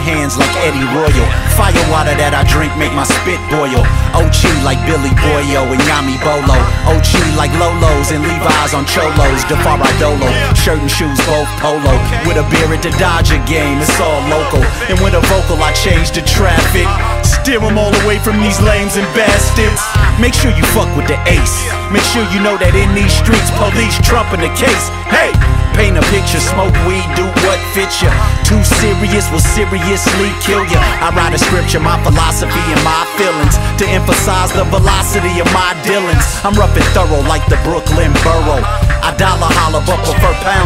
hands like Eddie Royal. Fire water that I drink make my spit boil. OG like Billy Boyo and Yami Bolo. OG like Lolos and Levi's on Cholos. Defari Dolo. Shirt and shoes both polo. With a beer at the Dodger game, it's all local. And with a vocal, I change the traffic. Steer them all away from these lames and bastards. Make sure you fuck with the ace. Make sure you know that in these streets, police trumping the case. Hey! Paint a picture, smoke weed, do what fits ya. Too serious will seriously kill ya. I write a scripture, my philosophy and my feelings to emphasize the velocity of my dealings. I'm rough and thorough like the Brooklyn Borough. I dollar holler, but prefer pounds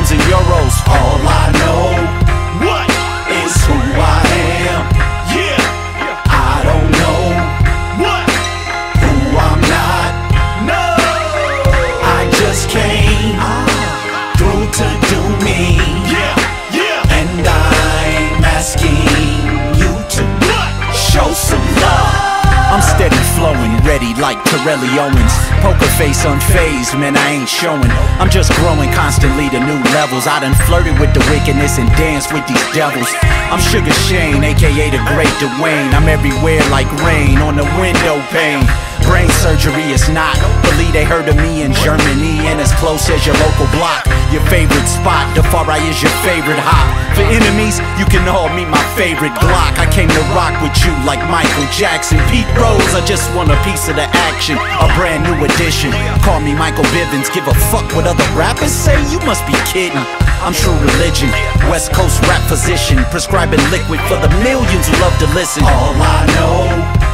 like Torelli Owens. Poker face unfazed, man, I ain't showing. I'm just growing constantly to new levels. I done flirted with the wickedness and danced with these devils. I'm Sugar Shane, aka the Great Dwayne. I'm everywhere like rain on the window pane. Brain surgery is not. Believe they heard of me in Germany and as close as your local block. Your favorite spot, Defari is your favorite hop. For enemies, you can all meet my favorite Glock. I came to rock with you like Michael Jackson. Pete Rose, I just want a piece of the action. A brand new addition. Call me Michael Bivins. Give a fuck what other rappers say? You must be kidding. I'm true religion. West Coast rap physician. Prescribing liquid for the millions who love to listen. All I know